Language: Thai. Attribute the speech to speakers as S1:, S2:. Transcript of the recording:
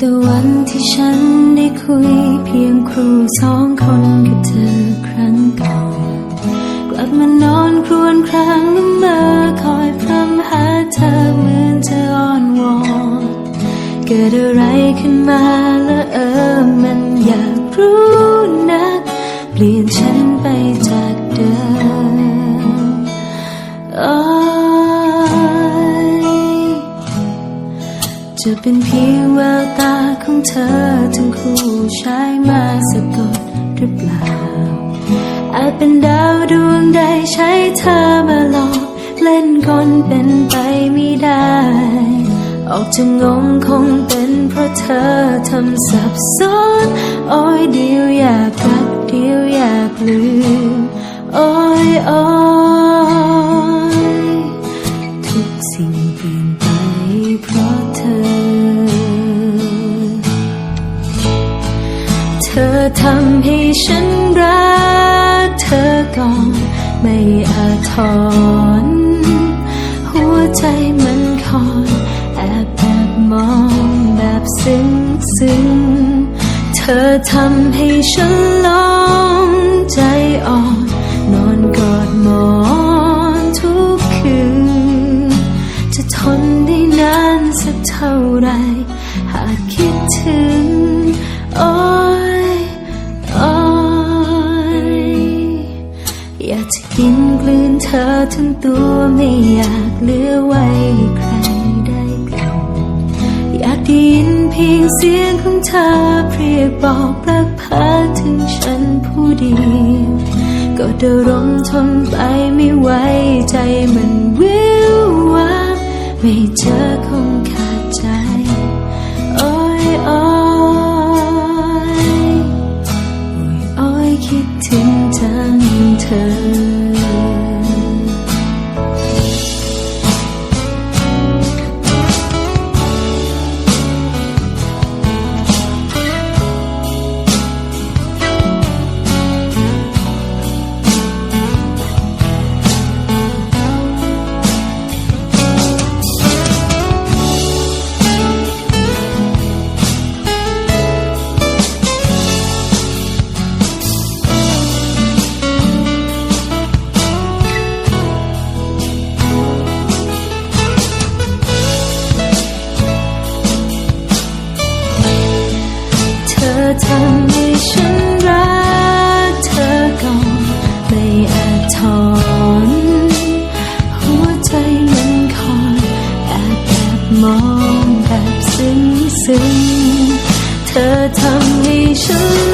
S1: แต่วันที่ฉันได้คุยเพียงครูสองคนกับเธอครั้งก่อนกลับมานอนครวญครางละเมอคอยพร่ำหาเธอเหมือนจะอ้อนวอนเกิดอะไรขึ้นมาและเออมันอยากรู้นัก เปลี่ยนฉันไปจ จะเป็นเพียงแววตาของเธอทั้งคู่ใช้มาสะกดหรือเปล่า อาจเป็นดาวดวงใดใช้เธอมาหลอก เล่นคนเป็นไปไม่ได้ ออกจะงงคงเป็นเพราะเธอทำสับสนโอ้ยเดียวอยากรักเดียวอยากลืมโอ้ยโอ้ยทุกสิ่งเปลี่ยน อทำให้ฉันรักเธอก่อนไม่อาจถอนหัวใจมันคอนแอบแอบมองแบบซึ้งซึ้งเธอทำให้ฉันลองใจอ่อน นอนกอดหมอนทุกคืน จะทนได้นานสักเท่าไหรหากคิดถึงโกินกลืนเธอทั้งตัวไม่อยากเหลือไว้ให้ใครได้กลิ่นอยากได้ยินเพียงเสียงของเธอเรียกบอกรักพาถึงฉันผู้เดียวก็เดารมทนไปไม่ไหวใจมันวิววับไม่เจอคงขาดใจอ้ยโอ้ยโอ้ยโอ้ยคิดถึงจังเธอ ทำให้ฉันรักเธอก่อนไม่อาจถอนหัวใจมันคอยแอบแอบมองแบบซึ้งซึ้งเธอทำให้ฉัน